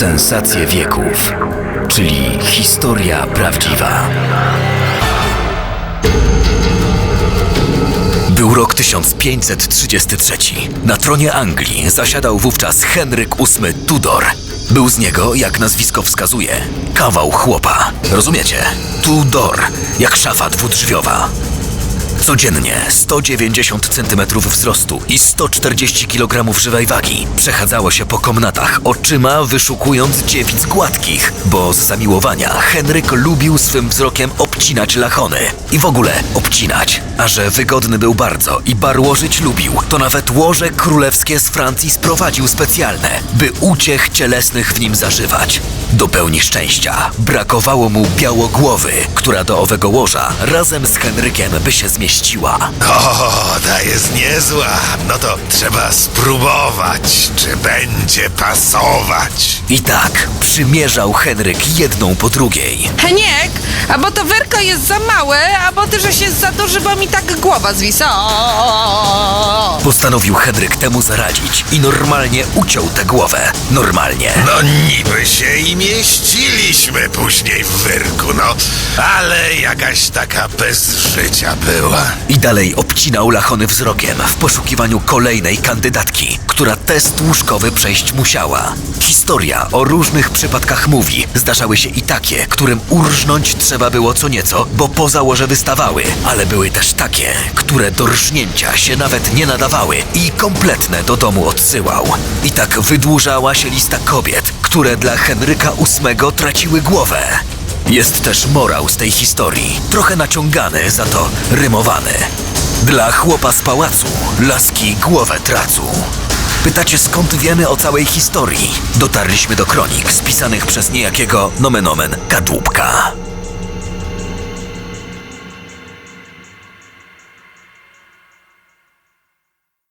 Sensacje wieków, czyli historia prawdziwa. Był rok 1533. Na tronie Anglii zasiadał wówczas Henryk VIII Tudor. Był z niego, jak nazwisko wskazuje, kawał chłopa. Rozumiecie? Tudor, jak szafa dwudrzwiowa. Codziennie 190 cm wzrostu i 140 kg żywej wagi przechadzało się po komnatach oczyma wyszukując dziewic gładkich, bo z zamiłowania Henryk lubił swym wzrokiem obcinać lachony i w ogóle obcinać. A że wygodny był bardzo i bar łożyć lubił, to nawet łoże królewskie z Francji sprowadził specjalne, by uciech cielesnych w nim zażywać. Do pełni szczęścia brakowało mu białogłowy, która do owego łoża razem z Henrykiem by się zmieściła. O, ta jest niezła. No to trzeba spróbować, czy będzie pasować. I tak przymierzał Henryk jedną po drugiej. Heniek, albo to werko jest za małe, albo ty, żeś jest za duży, bo mi tak głowa zwisa. Postanowił Henryk temu zaradzić i normalnie uciął tę głowę. Normalnie. No niby się i mieściliśmy później w wyrku, no. Ale jakaś taka bez życia była. I dalej obcinał lachony wzrokiem w poszukiwaniu kolejnej kandydatki, która test łóżkowy przejść musiała. Historia o różnych przypadkach mówi, zdarzały się i takie, którym urżnąć trzeba było co nieco, bo poza łoże wystawały, ale były też takie, które do rżnięcia się nawet nie nadawały i kompletne do domu odsyłał. I tak wydłużała się lista kobiet, które dla Henryka VIII traciły głowę. Jest też morał z tej historii, trochę naciągany, za to rymowany. Dla chłopa z pałacu laski głowę tracą. Pytacie skąd wiemy o całej historii? Dotarliśmy do kronik spisanych przez niejakiego nomen omen kadłubka.